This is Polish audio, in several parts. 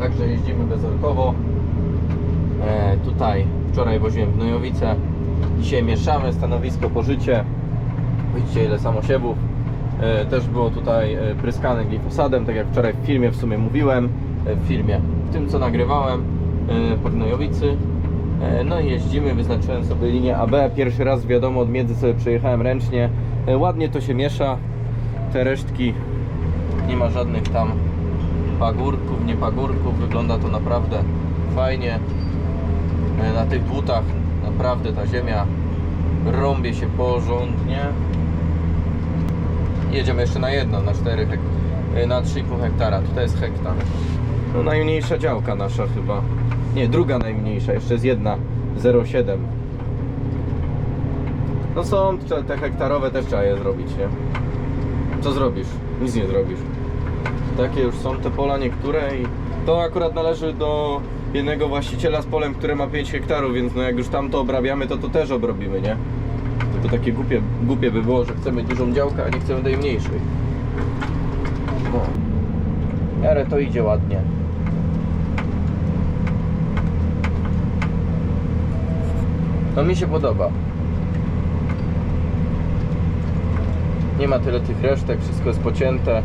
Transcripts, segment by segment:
Także jeździmy bezorkowo. E, tutaj wczoraj woziłem gnojowice. Dzisiaj mieszamy stanowisko pożycie. Widzicie ile samosiewów. E, też było tutaj e, pryskane glifosadem, tak jak wczoraj w filmie w sumie mówiłem. E, w filmie, w tym co nagrywałem e, po gnojowicy. E, No i jeździmy, wyznaczyłem sobie linię AB. Pierwszy raz wiadomo, od miedzy sobie przejechałem ręcznie. E, Ładnie to się miesza. Te resztki nie ma żadnych tam pagórków, nie pagórków. Wygląda to naprawdę fajnie. E, Na tych dłutach naprawdę ta ziemia rąbie się porządnie. Jedziemy jeszcze na jedno, na 4 hek e, na 3,5 hektara. Tutaj jest hektar. No najmniejsza działka nasza chyba. Nie, druga najmniejsza, jeszcze jest jedna 0,7. No są te hektarowe też trzeba je zrobić, nie? Co zrobisz? Nic nie zrobisz. Takie już są te pola niektóre i to akurat należy do jednego właściciela z polem, które ma 5 hektarów, więc no jak już tam to obrabiamy, to to też obrobimy, nie? To, to takie głupie, głupie by było, że chcemy dużą działkę, a nie chcemy tej mniejszej. No. W miarę to idzie ładnie. No mi się podoba. Nie ma tyle tych resztek, wszystko jest pocięte.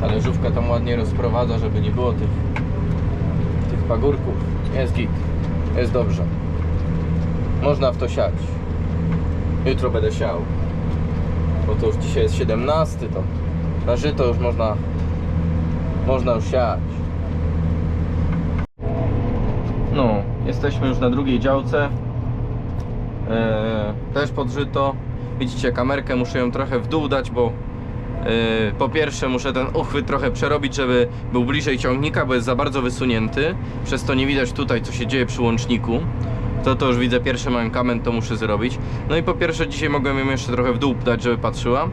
Talerzówka tam ładnie rozprowadza, żeby nie było tych, tych pagórków. Jest git, jest dobrze. Można w to siać. Jutro będę siał. Bo to już dzisiaj jest 17, to na żyto już można, można już siać. No, jesteśmy już na drugiej działce. Eee, też pod żyto. Widzicie kamerkę, muszę ją trochę w dół dać, bo po pierwsze muszę ten uchwyt trochę przerobić, żeby był bliżej ciągnika, bo jest za bardzo wysunięty. Przez to nie widać tutaj, co się dzieje przy łączniku. To to już widzę pierwszy mankament, to muszę zrobić. No i po pierwsze dzisiaj mogłem ją jeszcze trochę w dół dać, żeby patrzyła.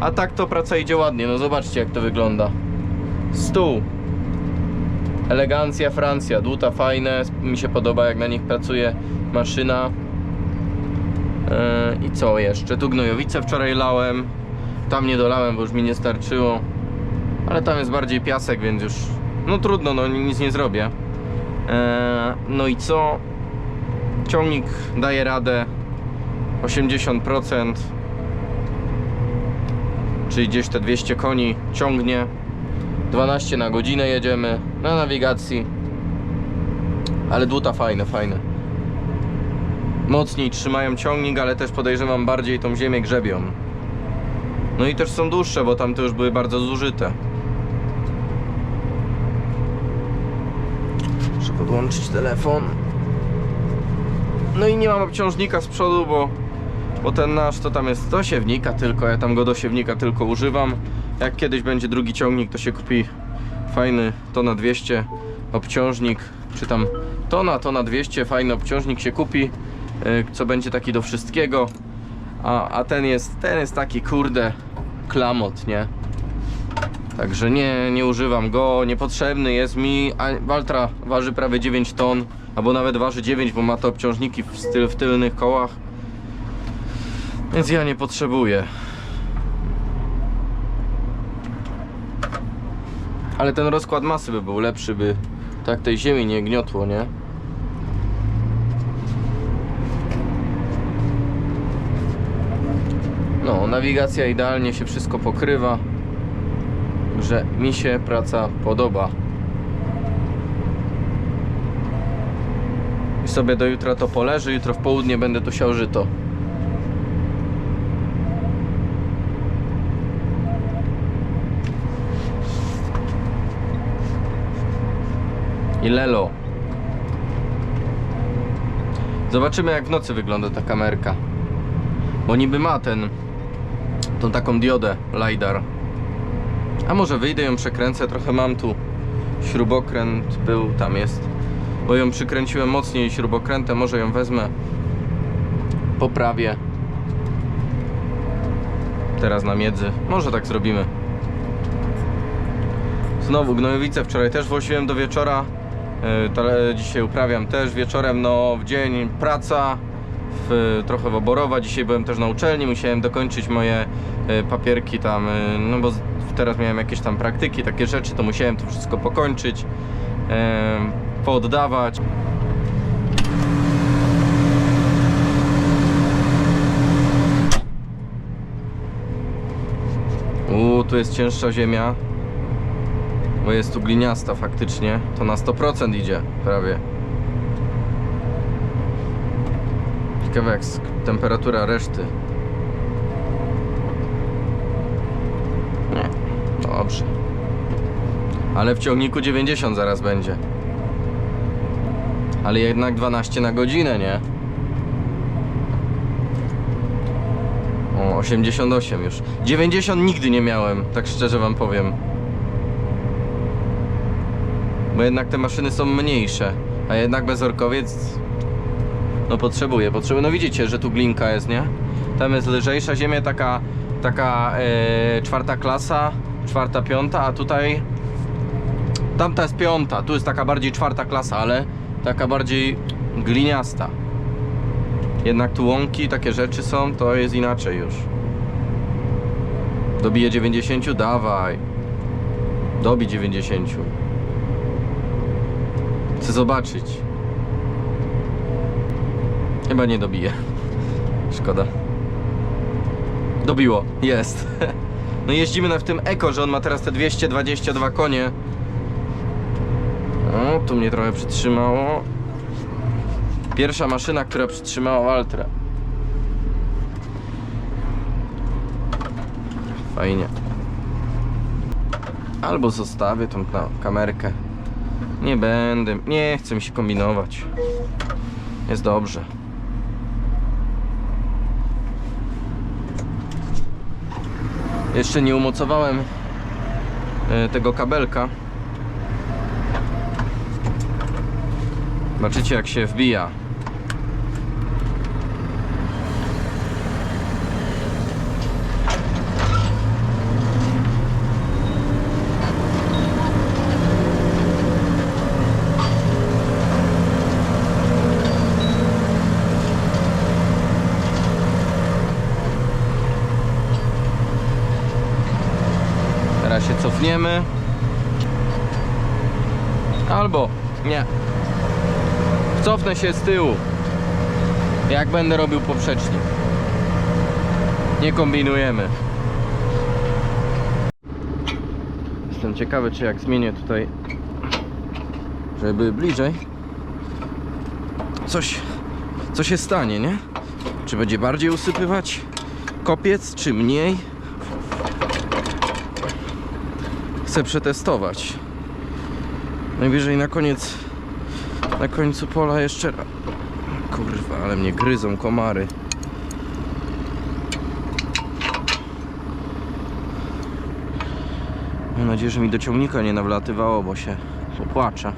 A tak to praca idzie ładnie, no zobaczcie jak to wygląda. Stół. Elegancja Francja, dłuta fajne, mi się podoba jak na nich pracuje maszyna. Yy, I co jeszcze? Tu gnojowice wczoraj lałem. Tam nie dolałem, bo już mi nie starczyło. Ale tam jest bardziej piasek, więc już. No trudno, no nic nie zrobię. Eee, no i co? Ciągnik daje radę 80%. Czyli gdzieś te 200 koni ciągnie. 12 na godzinę jedziemy na nawigacji. Ale dłuta fajne, fajne. Mocniej trzymają ciągnik, ale też podejrzewam bardziej tą ziemię grzebią. No i też są dłuższe, bo tamte już były bardzo zużyte. Muszę podłączyć telefon. No i nie mam obciążnika z przodu, bo, bo ten nasz to tam jest do siewnika tylko, ja tam go do siewnika tylko używam. Jak kiedyś będzie drugi ciągnik, to się kupi fajny tona 200 obciążnik, czy tam tona, tona 200, fajny obciążnik się kupi, yy, co będzie taki do wszystkiego. A, a ten jest, ten jest taki kurde klamot, nie? Także nie, nie używam go, niepotrzebny jest mi, Waltra waży prawie 9 ton, albo nawet waży 9, bo ma to obciążniki w, styl, w tylnych kołach. Więc ja nie potrzebuję. Ale ten rozkład masy by był lepszy, by tak tej ziemi nie gniotło, nie? No, nawigacja idealnie się wszystko pokrywa. Że mi się praca podoba. I sobie do jutra to poleży, jutro w południe będę tu siał żyto. I lelo. Zobaczymy jak w nocy wygląda ta kamerka. Bo niby ma ten tą taką diodę LiDAR. A może wyjdę ją przekręcę, trochę mam tu śrubokręt był, tam jest. Bo ją przykręciłem mocniej śrubokrętem, może ją wezmę. Poprawię. Teraz na miedzy. Może tak zrobimy. Znowu gnojowice wczoraj też woziłem do wieczora. Tale- Dzisiaj uprawiam też wieczorem, no w dzień praca, w, trochę w Oborowa. Dzisiaj byłem też na uczelni, musiałem dokończyć moje e, papierki tam, e, no bo teraz miałem jakieś tam praktyki, takie rzeczy, to musiałem to wszystko pokończyć, em, pooddawać. Uuu, tu jest cięższa ziemia, bo jest tu gliniasta faktycznie, to na 100% idzie prawie. Ciekawe temperatura reszty. Nie, dobrze. Ale w ciągniku 90 zaraz będzie. Ale jednak 12 na godzinę, nie? O, 88 już. 90 nigdy nie miałem, tak szczerze wam powiem. Bo jednak te maszyny są mniejsze, a jednak bezorkowiec no potrzebuje, potrzebuje. No widzicie, że tu glinka jest, nie? Tam jest lżejsza ziemia, taka, taka e, czwarta klasa, czwarta, piąta, a tutaj tamta jest piąta, tu jest taka bardziej czwarta klasa, ale taka bardziej gliniasta. Jednak tu łąki, takie rzeczy są, to jest inaczej już. Dobije 90? Dawaj. Dobi 90. Chcę zobaczyć. Chyba nie dobije. Szkoda. Dobiło, jest. No jeździmy na w tym Eko, że on ma teraz te 222 konie. O, tu mnie trochę przytrzymało. Pierwsza maszyna, która przytrzymała Ultra. Fajnie. Albo zostawię tą kamerkę. Nie będę, nie chcę mi się kombinować. Jest dobrze. Jeszcze nie umocowałem e, tego kabelka. Zobaczycie jak się wbija. Teraz się cofniemy. Albo nie. Cofnę się z tyłu. Jak będę robił poprzecznik. Nie kombinujemy. Jestem ciekawy, czy jak zmienię tutaj, żeby bliżej, coś, co się stanie, nie? Czy będzie bardziej usypywać kopiec, czy mniej? Chcę przetestować. Najwyżej na koniec, na końcu pola jeszcze raz. Kurwa, ale mnie gryzą komary. Mam nadzieję, że mi do ciągnika nie nawlatywało, bo się popłaczę.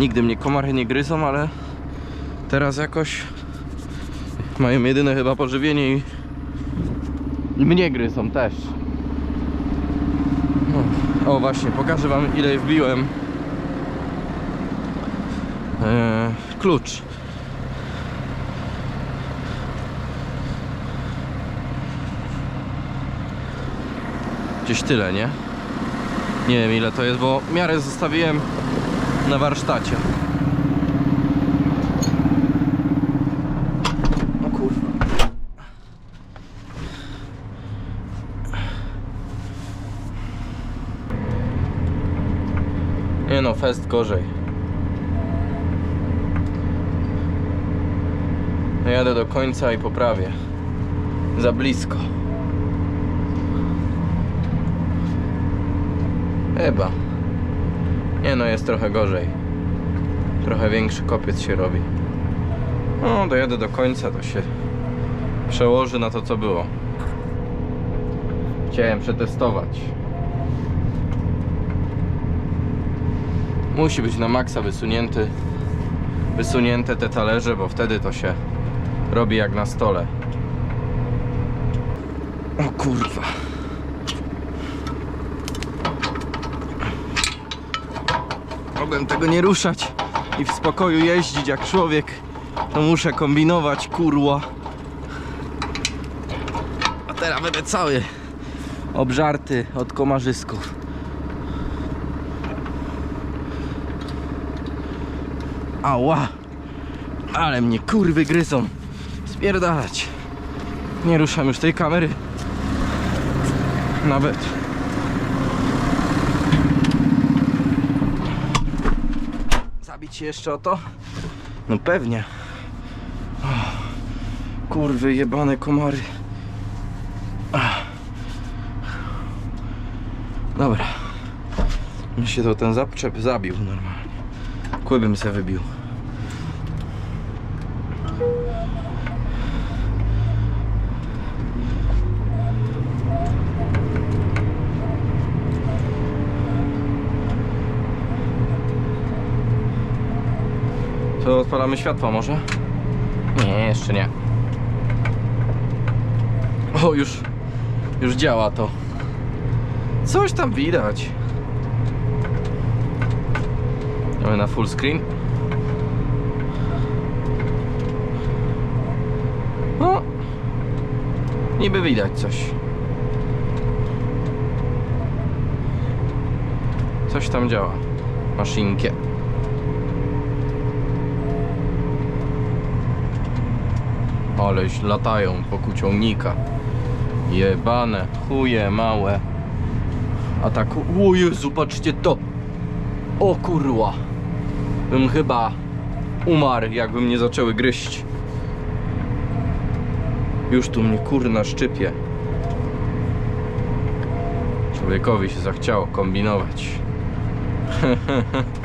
Nigdy mnie komary nie gryzą, ale teraz jakoś mają jedyne chyba pożywienie i mnie gryzą też. O właśnie, pokażę wam ile wbiłem eee, klucz. Gdzieś tyle, nie? Nie wiem ile to jest, bo miarę zostawiłem na warsztacie. O kurwa. No, fest gorzej. Jadę do końca i poprawię. Za blisko. Chyba. Nie no, jest trochę gorzej. Trochę większy kopiec się robi. No, dojadę do końca, to się przełoży na to, co było. Chciałem przetestować. Musi być na maksa wysunięty wysunięte te talerze, bo wtedy to się robi jak na stole. O kurwa. Mogłem tego nie ruszać i w spokoju jeździć jak człowiek. To muszę kombinować, kurwa. A teraz będę cały obżarty od komarzysków. Ała! Ale mnie kurwy gryzą. Spierdalać. Nie ruszam już tej kamery. Nawet. Zabić się jeszcze o to? No pewnie. Kurwy jebane komary. Dobra. Mi się to ten zapczep zabił normalnie. Kłybym se wybił. Odpalamy światła może? Nie, jeszcze nie. O, już, już działa to. Coś tam widać. Mamy na full screen. No, niby widać coś. Coś tam działa. Maszynkie. Aleś latają wokół ciągnika. Jebane, chuje małe. A tak, o Jezu, patrzcie to. O kurwa. Bym chyba umarł, jakby mnie zaczęły gryźć. Już tu mnie kurna szczypie. Człowiekowi się zachciało kombinować.